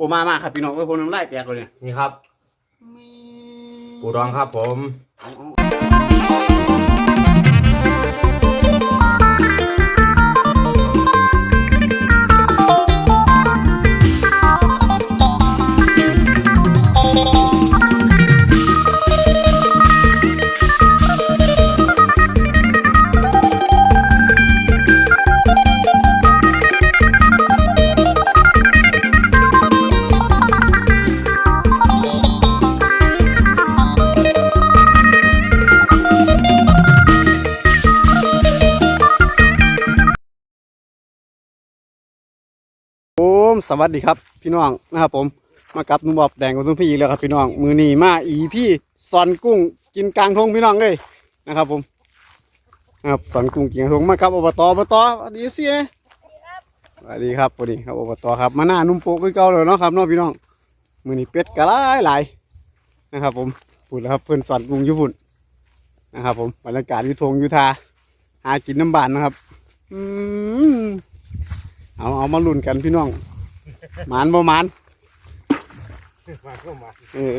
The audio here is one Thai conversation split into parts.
อ้มามาครับพี่น้องเอ้ยผมน้ำลายแตกเลยเนี่ยนี่ครับ ปูดองครับผม เอาเอา สวัสดีครับพี่น้องนะครับผมมากับนุ่มบอบแดงกับตุ้มพี่อีกแล้วครับพี่น้องมือนีมาอีพี่สอนกุ้งกินกลางทงพี่น้องเลยนะครับผมนะครับสอนกุ้งกินกลางทงมากับอบตอบตสวัสดีสินะสวัสดีครับสวัสดีครับอบตครับมาหน้านุ่มโปกเก่าเลยเนาะครับเน้องพี่น้องมือนีเป็ดกระไรหลายนะครับ ผมพูดแล้วครับเพื่อนสอนกุ้งญี่ปุ่นนะครับ ผมบรรยากาศอยุทงอยุทาหากินน้ำบานนะครับ อืมเอาเอามาลุ้นกันพี่น้อง หมานบ่หมานมาเข้ามาเออ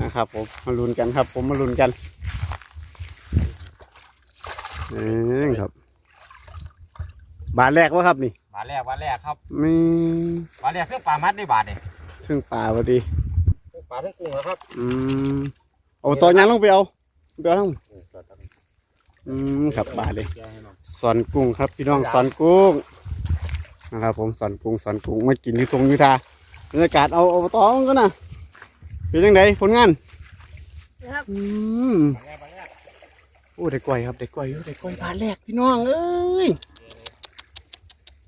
นะครับผมมาลุ้นกันครับ ผมมาลุ้นกันเองครับ บาทแรกวะครับนี่บาทแรกบาทแรกครับมีบาทแรกเครื่องปลามัดได้บาทเนี่ยเครื่องป่าพอดี เครื่องปลาทั้งกุ้งนะครับอืมเอาตอนยังลงไปเอาไปเอาทั้งอืมครับบาทเลยสอนกุ้งครับพี่น้องสอนกุ้ง นะครับผมสอนกุ้งสอนกุ้งมากินที่ทงอยุทาบรรยากาศเอาเอาตองกันนะเป็นยังไงผลงานครับอืมโอ้ได้กล้วยครับได้กล้วยอยู่ได้กล้วยบาทแรกพี่น้องเอ้ย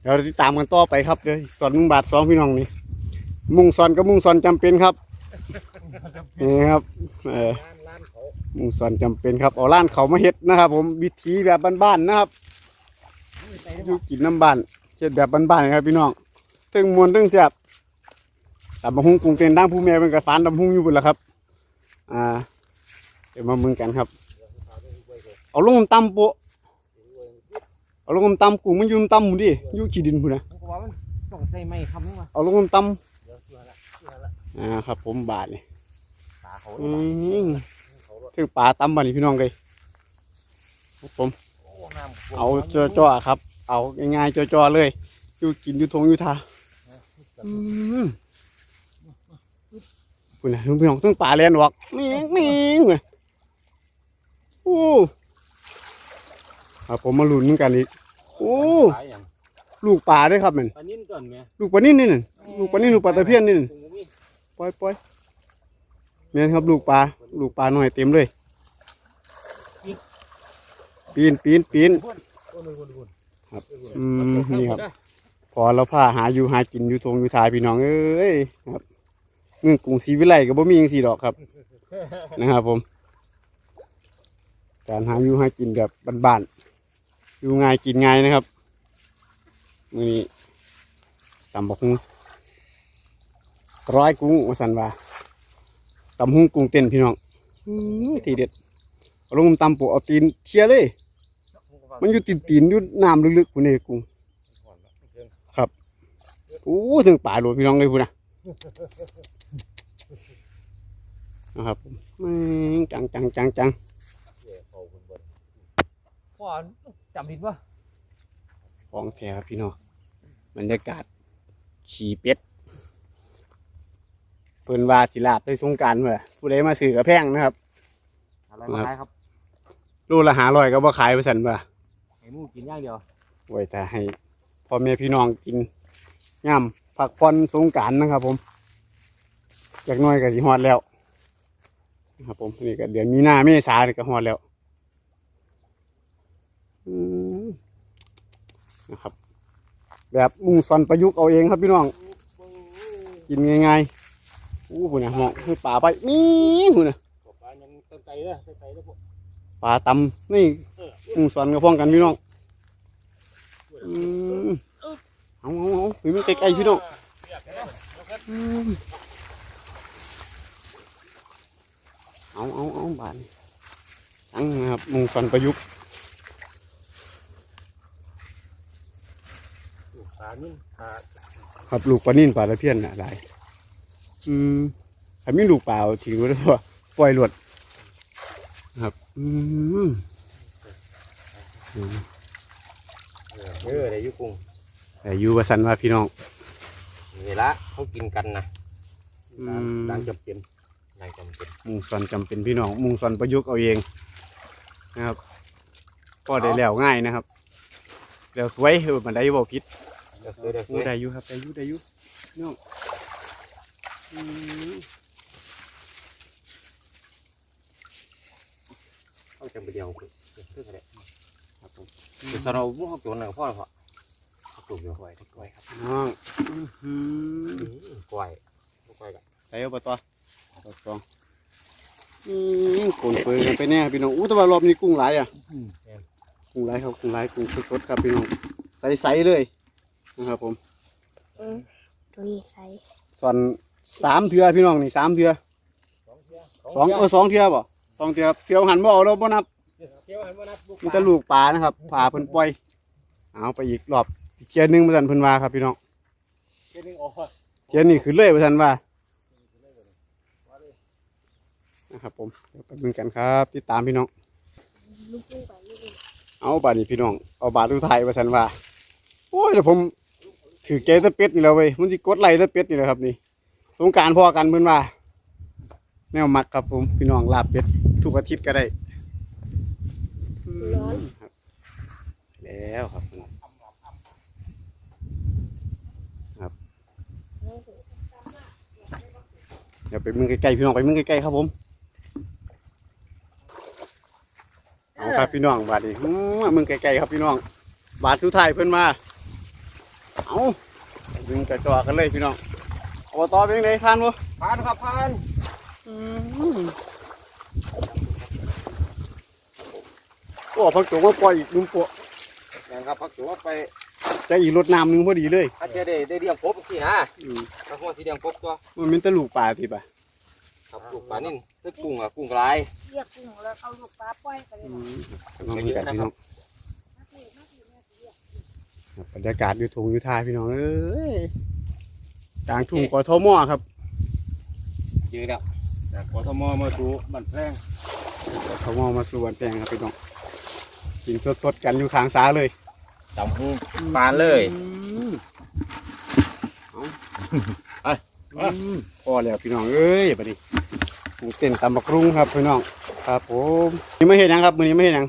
เดี๋ยวเราติดตามกันต่อไปครับเดี๋ยวสอนมุงบาทสองพี่น้องนี่มุ่งสอนกับมุ่งสอนจำเป็นครับนี่ครับเออร้านร้านเขามุ่งสอนจำเป็นครับเอาล้านเขามาเฮ็ดนะครับ ผมวิธีแบบบ้านๆนะครับอยู่กินน้ำบ้านเฮ็ดแบบบ้านๆครับพี่น้องตึงมวนตึงเสียบตำบักหุ่งกรุงเต้นดังผู้แม่เป็นกระฟานตำบักหุ่งอยู่บนละครับ อ่า เดี๋ยวมามึงกันครับ เอาลงตำโปะเอาลงตำกุ้งมันอยู่ตำหมูดิอยู่ขี้ดินพูนนะมันก็ว่ามันต้องใส่ไม้คำนึงวะเอาลงตเดี๋ยวเชื่อละเชื่อละำอ่าครับ ผมบาทนี่ปลาเขาอืมเขาถึงปลาตำบานี่พี่น้องเลยครับผมโอ้น้ำเอาจ่อๆครับ เอาง่ายๆจ่อๆเลย อยู่กินอยู่ทงอยู่ทาอืมคุณนะลุงพี่น้องต้องป่าเลียนวอกแม่งแม่งเว้ยโอ้ครับผมมาลุ้นกันอีกโอ้ปลาอย่างลูกป่าด้วยครับมันปลานิ่นก่อนไหมลูกปลานิ่นนี่น่ะลูกปลานิ่นลูกปลาตะเพียนนี่น่ะกุ้งก็มีปล่อยปล่อยเนี่ยครับลูกปลาลูกปลาหน่อยเต็มเลย ปีนปีนปีน คนหนึ่งคนหนึ่งคนครับอืมนี่ครับ พอเราพาหาอยู่หากินอยู่ทงอยู่ทายพี่น้องเอ้ยครับเมืองกรุงศรีวิไลก็บ่มีจังซี่ดอกครับ นะครับผม การหาอยู่หากินแบบบ้านๆอยู่ง่ายกินง่ายนะครับมื้อนี้ตำบักหุ่งร้อยกุ้งว่าสันว่าตำหุ่งกุ้งเต้นพี่น้องอื้อทีเด็ดเอาลงตำปูเอาตีนเชียเลย มันอยู่ตีนตีนๆอยู่น้ำลึกๆพุ่นนี่กุ้งโอ้ถึงป่าหลวพี่น้องเลยพูดนะนะครับผมแม่งจังจังจังจังพ่อจำผิดปะของแท้ครับพี่น้องบรรยากาศขี่เป็ดเพิ่นว่าสิลาบได้สงกรารเมื่อผู้ใดมาซื้อกระแพงนะครับอะไรมาขายครับรูละหาลอยก็บ่ขายไปสันเมื่อ ไอ้หมูกินอย่างเดียวไว้แต่ให้พ่อแม่พี่น้องกินย่ำผักพรสงกรารนะครับ ผมจากหน้อยก็สิฮอดแล้วนะครับผมนี่ก็เดือนมีนาเมษานี่ก็ฮอดแล้วอืมนะครับ แบบมุ่งสอนประยุกต์เอาเองครับพี่น้อง กินง่ายๆอู้หูนะเหมาะคือป่าไปนี่หูนะปลายังเต็มใจเลยเต็มใจเลยพวกป่าตำนี่ มุ่งสอนกับพ้องกันพี่น้องอืมเอาเอาเอาไปมันไกลๆพี่น้องอืมเอาเอาเอาบานตั้งนะครับมุงฟันประยุกต์ปลานิ่นปลาครับลูกปลานิ่นปลาตะเพียนน่ะหลายปอืมถ้ามีลูกเปล่าทิ้งไว้ด้วยว่าปล่อยหลวดนะครับ อืมอืม เออได้อยุกุ้งแต่อยู่ประสันว่าพี่น้องเวลาเขากินกันนะอืมดังจำเป็นดังจำเป็นมุงซอนจำเป็นพี่น้อง มุงซอนประยุกต์เอาเองนะครับก็ได้แล้วง่ายนะครับแล้วสวยเออมันได้บ่ผิดเดี๋ยวซื้อเดี๋ยวโอ้ซื้อได้อยู่ครับได้อยู่ได้อยู่พี่น้องอืมเขาจำเป็นเดียวคือคืออะไรครับ ผมคือสำหรับพวกเขาตัวหนึ่งพ่อเหรอเขาปลูกอยู่กล้วยกล้วยครับน้องอื้อหือกล้วยกล้วยกันใส่เอาปะตัวตัวสองอืมกลนเปืนกันไปแน่พี่น้องอู้แต่ว่ารอบนี้กุ้งหลายอะกุ้งหลายครับกุ้งหลายกุ้งสดๆครับพี่น้องใสๆเลยนะครับผมอืมตัวนี้ใส่ส่วนสามเทือพี่น้องนี่สามเทือสองเออสองเทือบ่สองเทือเทือหันบ่เอาเราบ่นับเชี่ยวหัน มานับมีแต่ลูกปลานะครับปลาเพิ่นปล่อย เอาไปอีกรอบอีกเทียหนึงมาสั่นเพิ่นว่าครับพี่น้องเชี่ยวนึงโอ้ยเทียนี้ขึ้นเลยมาสั่นว่านะครับผมเดี๋ยวไปดูกันครับติดตามพี่น้อง ลูกจิ้งไปลูกจิ้งเอาบาดนี้พี่น้อง เอาบาดดูไทยมาสันว่า โอ้ยเดี๋ยวผมถือเกตะเป็ดนี่แหล้วเว้ยมันสิกดไล่ตะเป็ดนี่แหละครับนี่ สงกรารพอกันเพื่อนว่า แนวมักครับผมพี่น้องลาบเป็ดทุกอาทิตย์ก็ได้ ร้อนครับ แล้วครับพี่น้องครับเดี๋ยวไปมึงใกล้ๆพี่น้องไปมึงใกล้ๆครับผมเอาครับพี่น้องบาดนี้อื้อมึงไกลๆครับพี่น้อง บาดสุดท้ายเพิ่นมา เอาดึงกระจอกันเลยพี่น้องอบตเป็นไงทานบ่พานครับพาน โอ้พักตัวมาปล่อยอีกหนุ่มปวอย่างครับพักตัวไปจะอีกรถน้ำหนึงพอดีเลยอาจจะได้ได้เลี้ยงกบสินะอืมถ้าหัวสีเลี้ยงกบตัวมันเป็นแตะลูกปลาพี่ปะครับลูกปลานิ่นตึกกุ้งอะกุ้งลายเรียกกุ้งแล้วเอาลูกปลาปล่อยไปเลยอืมน้องกันพี่น้องครับบรรยากาศอยู่ทงอยู่ทาพี่น้องเอ้ยกลางทุ่งกทมครับยืดแล้วจากกทมมาสู่บ้านแพงกทมมาสู่วันแปลงครับพี่น้อง กินสดๆกันอยู่ข้างซ้าเลยจำหูปานเลยเอาอืมพอแล้วพี่น้องเอ้ยบัดนี้ปูเต้นตำบักรุงครับพี่น้องครับผมนี่ไม่เห็นยังครับมือนี้ไม่เห็นยัง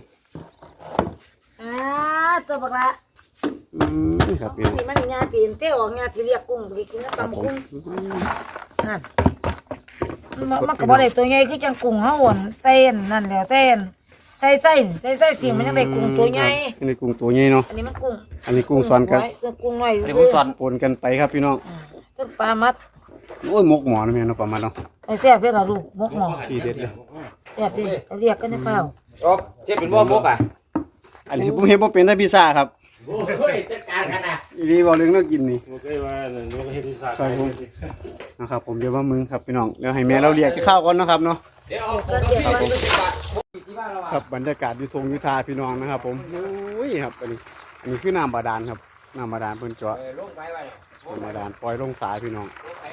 อ่าตัวบักละอืมครับพี่น้องนี่มันงาตีนเต้ออกงาสิเรียกกุ้งไปกินกับครับตำผมกุ้งนั่นมันมันก็บ่ได้ตัวใหญ่คือจังกุ้งเฮาอ่อนเส้นนั่นแหละเส้นใส่ใส่ใส่ใส่สิมันยังได้กุ้งตัวใหญ่อันนี้กุ้งตัวใหญ่เนาะอันนี้มันกุ้งอันนี้กุ้งซอนกันกุ้งน้อยอันนี้ผมสอนปนกันไปครับพี่น้องตึกปลามัดโอ้ยหมกหมอนะแม่เนาะประมาณเนาะไอ้แซ่บเด้อล่ะลูกมกหมอทีเด็ดเลยแซ่บเด้อเรียกกันในเปล่าจบเทียบเป็นบ่มกอะอันนี้ผมเห็นว่าเป็นแต่พิซซ่าครับโอ้ยจัดการกันนะอีรีบอกเรื่องเลิกกินนี่มันก็ว่านั่นมันก็เฮ็ดที่สาครับผมนะครับผมเดี๋ยวว่ามึงครับพี่น้องเดี๋ยวให้แม่เราเรียกข้าวก่อนนะครับเนาะเดี๋ยวเอาของกับพี่ไครับบรรยากาศอยู่ทงยุทาพี่น้องนะครับ ผมโอ้ยครับอันนี้อันนี้คือน้ำบาดาลครับน้ำบาดาลเพิ่นเจาะลงไปไว้น้ำบาดาลปล่อยลงสายพี่น้องลงไป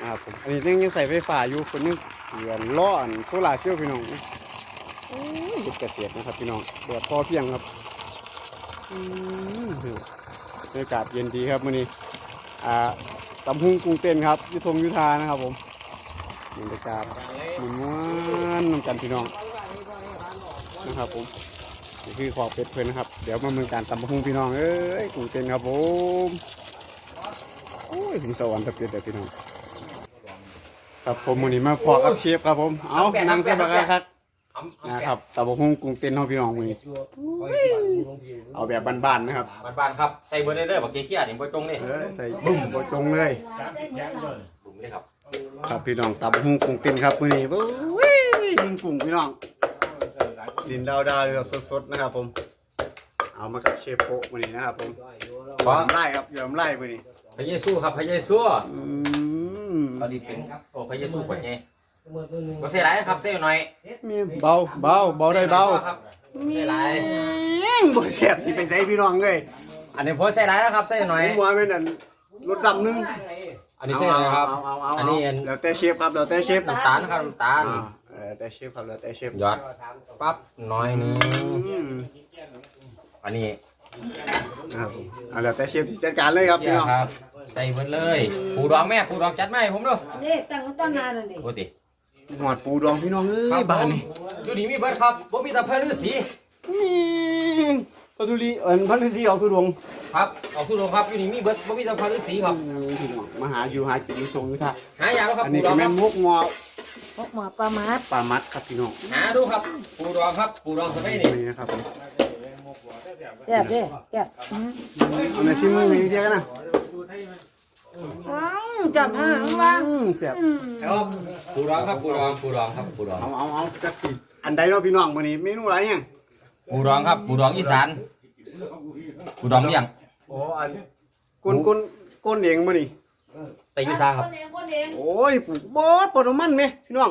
นะครับผมอันนี้ยังยังใส่ไฟฟ้าอยู่คนนึงเดือนล้ออันโซลาร์เซลล์พี่น้องโอ้ยเฮ็ดเกษตรนะครับ พี่น้องแดดพอเพียงครับอืมบรรยากาศเย็นดีครับมื้อนี้อ่าตำหุ่งกรุงเต้นครับอยุทงยุทานะครับ ผมบรรยากาศม้วนๆนำกันพี่น้อง นะครับผมนี่คือขอบเป็ดเพื่อนนะครับ เดี๋ยวมาเมืองการตำหุ่งพี่น้องเอ้ยกรุงเต้นครับผมโอ้ยถึงสวรรค์ตะเกียบเดี๋ยวพี่น้องครับผมวันนี้มาพอกับเชฟครับผมเอานั่งเสียบักแล้วครับนะครับตะบกหุ่งกรุงเต้นเฮาพี่น้องมื้อนี้เอาแบบบ้านๆนะครับบ้านๆครับใส่เบอร์เดอร์บักเคี้ยนี่บ่จงนี่เออใส่บุ้มบ่จงเลยลุมเลยครับครับพี่น้องตะบกหุ่งกรุงเต้นครับมื้อนี้โอ้ยยิงกุ้งพี่น้อง ดินดาวๆเลยแบบสดๆนะครับ ผม เอามากับเชฟโปะมื้อนี้นะครับ ผมยอมไล่ครับยอมไล่มื้อนี้พระเยซูครับพระเยซูอืมตอนนี้เป็นโอ้พระเยซูกว่าไงบ่ใส่หลายครับใส่หน่อยมีเบาเบาเบาได้เบาครับใส่หลายแม่งบ่แซ่บสิไปใส่พี่น้องเลยอันนี้พอใส่หลายแล้วครับใส่หน่อยผมว่าแม่นอันรถดำหนึงอันนี้ใช่ไหมครับ เอาเอาเอาอันนี้แล้วแต่เชฟครับแล้วแต่เชฟน้ำตาลครับน้ำตาลอ่า แล้วแต่เชฟครับแล้วแต่เชฟยอดปั๊บน้อยหนึงอืมอันนี้นะครับเอาแล้วแต่เชฟที่จัดการเลยครับพี่เจ้าน้องครับใส่เบิดเลยปูดองแม่ปูดองจัดมาให้ผมดูนี่ตั้งต้นนานนั่นดิปกติหอดปูดองพี่น้องเอ้ครับยบ้านนี่ผมอยู่นี่มีเบิดครับผมมีแต่พระฤาษีนี่พระธุลีเอิญพระฤาษีออกทุดงค์ครับเอาทุดงครับอยู่นี่มีเบิดผมมีแต่พระฤาษีครับพี่น้องมาหาอยู่หากินอยู่ทรงอยู่ท่าหาอย่างครับอันปูนี้ดก็องคแม่รับนมุกงอ พวกหมอปลามัดปลามัดครับพี่น้องหาดูครับ ปูดองครับ ปูดองสมัยนี้นี่นะครับผมแซ่บเด้แซ่บอืมเอาในชิมมือนี้เดียวกันนะอ้าวจับหางว่าอืมเสียบอืมครับปูดองครับปูดองปูดองครับปูดองเอาเอาเอาจักสิอันใดเนาะพี่น้องวันนี้เมนูอะไรยังปูดองครับปูดองอีสานปูดองเมี่ยงโอ้อันก้นก้นก้นเองมานี่ แต่อยูซาครับนเองคนเองโอ้ยปลูกบอสปลดมันไหมพี่น้อง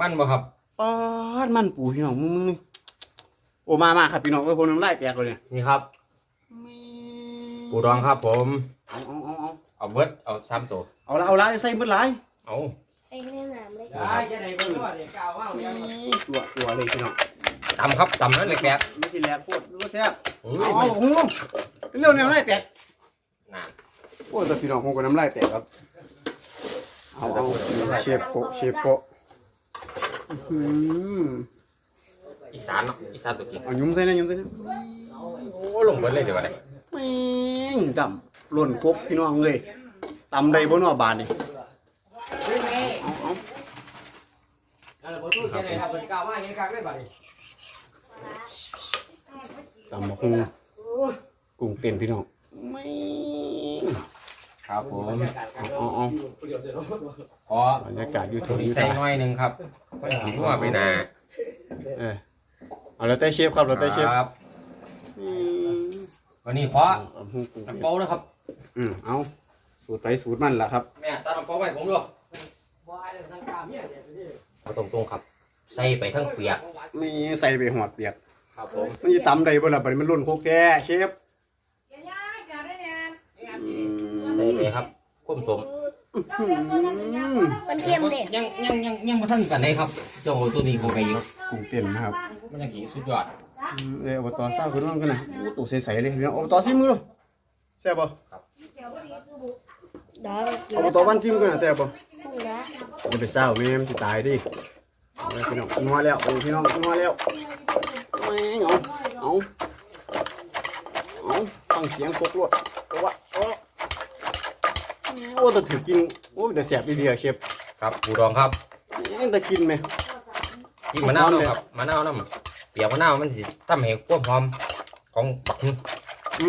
มันบ่ครับปอดมันปูพี่น้องมึงมึงนี่โอ้มามาครับพี่น้องเออผมน้ำลายแตกเลยเนี่ยนี่ครับ ปูดองครับผม เอาเอาเอาเอาเอาเบิดเอาซ้ำตัวเอาละเอาละใส่เบิดหลายเอาใส่ในน้ำเลยตัวตัวเลยพี่น้องตำครับตำนั่นแหละแกะไม่ใช่แหลกโคตรรู้แซ่บโอ้เอายเอาหงลงเร็วเนี่ยน้ำลายแตก น่ะ โอ้แต่พี่น้องคงก็น้ำลายแตกครับ เอาเอาเชฟโปะเชฟโปะอืมอีสานเนาะอีสานตัวจริงเอายุ่มใส่นะยุ่มใส่นะโอ้ลงเบิดเลยเดี๋ยวอะไรแม่งดำหล่นครบพี่น้องเลยตำได้บนนอบานนี่เอาเอาตำบักหุ่งกุ้งเต้นพี่น้องไม่ ครับผมเอาเอาขอบรรยากาศอยู่ตัที่วนี้นี่ใส่หน่อยหนึงครับมันขีดหัวไปหนาเออเอาแล้วแต่เชฟครับแล้วแต่เชฟครับอืมวันนี้ขอเอาหุ่งกุ้งน้ำเต้นเปานะครับ อืมเอาสูตรไปสูตรมันล่ะครับ แม่ตัดน้ำเปาไว้ผมด้วยเอาตรงๆครับ ใส่ไปทั้งเปียก นี่ใส่ไปหอดเปียกครับผม มันจะตำได้บ่ล่ะบัดนี้มันหล่นโคกแก่เชฟ มใส่ไปครับคุ้มสมมันเค็มเด็ดยังยังยังยังมาทันกันได้ครับเจ้าตัวนี้ผมไปอยู่กุ้งเต้นนะครับมันยังขี่สุดยอดอืมเอ้ยอบตเศร้าขึ้นน้องกันนะโอ้ตัวใสๆเลยพี่น้องอบตซิมมือเลยแซ่บบ่ดอกกินอบตวันซิมกันนะแซ่บบ่พุ่งละอย่าไปเศร้าแม่มนสิตายดิเอาเลยพี่น้องนัวแล้วเอาพี่น้องนัวแล้วแม่งเอาเอาเอาฟังเสียงกกรวดโอ้วะโอ้ โอ้แต่ถือกิน โอ้แต่แซ่บดีๆเชฟครับปูดองครับแม่งแต่กินไหมจิ้มมะนาวเนาะครับมะนาวน้ำเปียกมะนาวมันสิทำให้ความหอมของบักหุ่งอื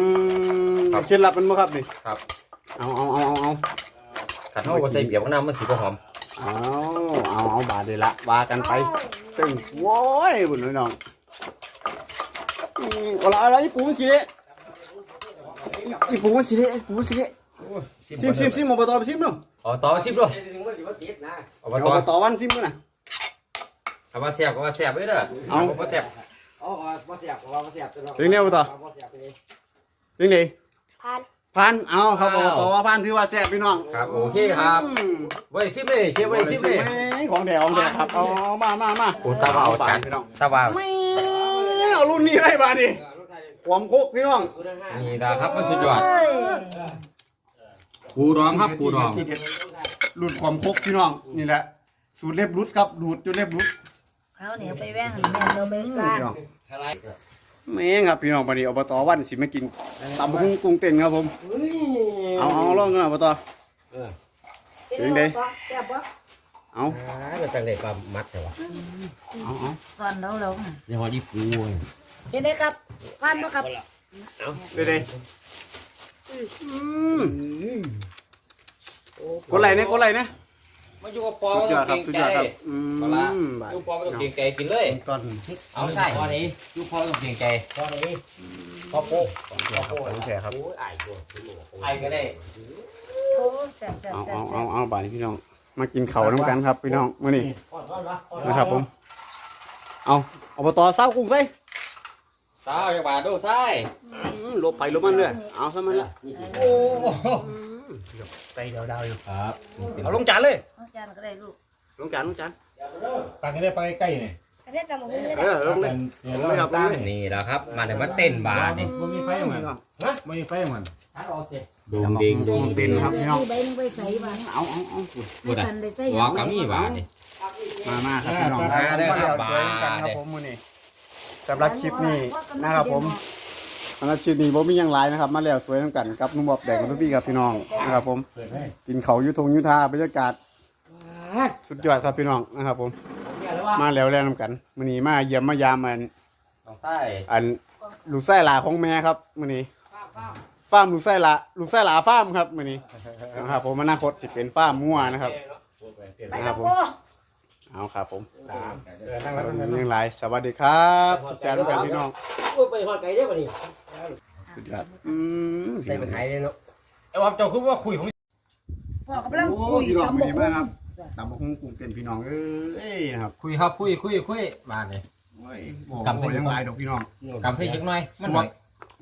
มครับเคล็ดลับมันบ่ครับนี่ครับ เอาเอาเอาเอาเอาถ้าเฮาบ่ใส่เปียกมะนาวมันสิบ่หอมเอาเอาเอาบาทเลยละว่ากันไปตึงโว้ยบุญน้องอืมเอาละอะไรอีปูมันสิเละอีอีปูมันสิเละอีปูมันสิเละโอ้ย ซิมซิมซิมอบตไปซิมเนาะเอาต่อซิมด้วยเอาอบต่อตวันซิมกันนะเอาว่าแซ่บก็ว่าแซ่บเด้อเด้อเอาบ่ว่าแซ่บเรื่องนี้อบตเรื่องนี้พานพันเอาครับอบตว่าพันถือว่าแซ่บพี่น้องครับโอเคครับอืมบ่ได้ซิมเลยเชฟบ่ได้ซิมเลยแม่ของแดงของแดงครับเอามามามาโอ้ตาว่าเอาจานพี่น้องตาว่าไม่เอารุ่นนี้ได้บาดนี่ความโคกพี่น้องนี่ล่ะครับมันสุดยอดเอ้ย ปูดองครับปูดองที่เด็ดหลุดความคกพี่น้องนี่แหละ สูตรเล็บรุดครับดูดจนเล็บรุดเอาเหนียวไปแว่งให้แม่เราไปพี่ล้างน้องแม่งครับพี่น้องวันนี้อบตวันสิมากินตำบักหุ่งกุ้งเต้นครับผมเอาเอาลองกันอบตเองเด้แซ่บปะเอาอ่ามันจังได้ปลามัดแต่ว่าเอาเอาตอนเราเราเดี๋ยวนี้ปูเป็นไงครับผ่านปะครับเด้เด้อืม กดไหลเนี่ยกดไหลเนี่ยมันอยู่กับปอสุดมันยอต้ดองครับเก่งสุดใจยอดครับอืมเอาละอยู่ปอมันต้องเก่งใจกินเลยก่อนเอาใช่พอนี้อยู่ปอต้องเก่งใจพอนี้พอโป๊ะพอโป๊ะของแท้ครับไอ้ก็ได้โอ้แซ่บแซ่บเอาแซ่เอาบเอาเอาบาดนี้พี่น้อง มากินเขาวน้ำกันครับพี่น้องมื้อนี้นะครับผม เอาอบตเศร้ากุ้งใส่ สาวจังหวัดดูใช่อืมหลบไปหลบมันเลยเอาซะมันละโอ้ไตดาวๆอยู่ครับเอาลงจานเลยเอาจานก็ได้ลูกลงจานลงจานตังกันได้ไปใกล้เนี่ยอันนี้ตำบักหุ่งเลยเออลงเลยเนี่ยเราครับนี่แหละครับมาเดี๋ยวมาเต้นบาทนี่มันมีไฟมันมันมีไฟมันดงดิงดงดิงครับพี่น้องใบหนึงไปใส่บ้านเอาเอาเอาบ่ได้กันได้ใส่หัวกะมีบาทนี่มามาครับพี่น้องมาเด้อครับสวยกันครับบาทผมมื้อนี้ สำหรับคลิปนี้นะครับผมสำหรับคลิปนี้ผมมีหยังหลายนะครับ มาแล้วสวยทั้งกันกับนุ่มบอบแดงกับทุกพี่ครับพี่น้องนะครับผมเปิดให้กินเขาวอยุทงอยุทาบรรยากาศสุดยอดครับพี่น้องนะครับ ผม มาแล้วแล้วนำกันมื้อนี้มาเยี่ยมมายามอันต้องใส่อันลูกไส้หลาของแม่ครับมื้อนี้ฟาร์มลูกไส้หลาลูกไส้หลาฟาร์มครับมื้อนี้นะครับผมอนาคตสิเป็นฟาร์มมั่วนะครับไปกับพ่อ เอาครับผมเออนั่งแล้วนั่งยังหลายสวัสดีครับสุดยอดเหมือนกันพี่น้องไปหอดไก่ได้ป่ะนี่สุดยอดอืมใส่เป็นไห้เลยเนาะไอ้วับเจ้าคือว่าคุยของพ่อกำลังโอ้คุยพี่น้องตำมื้บัอกนี้หุ่มางครับตำบักหุ่งกุ้งเต้นพี่น้องเอ้ยนะครับคุยครับคุยคุยคุยบาทนี่โอ้ยบอกบ่ยังหลายดอกพี่น้องกำใส่จักหน่อยมันหน่อย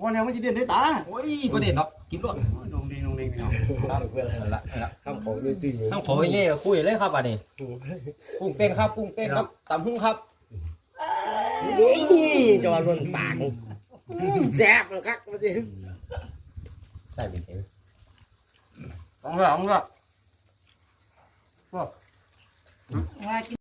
ว่าแล้วมันสิเด่นได้ตาโอ้ยประเด็นเนาะกินรวด โอ้ยนงดีนงดีพี่น้องครับนั่นละนั่นละข้ามโขงด้วยจี้ข้ามโขงอย่างเงี้ยคุยเลยครับบาทนี่กุ้งเต้นครับกุ้งเต้นครับตำหุ้งครับจอรุนปากแซ่บเลยครับมาดิใส่เป็นเต็มเอาละเอาละว่ากิน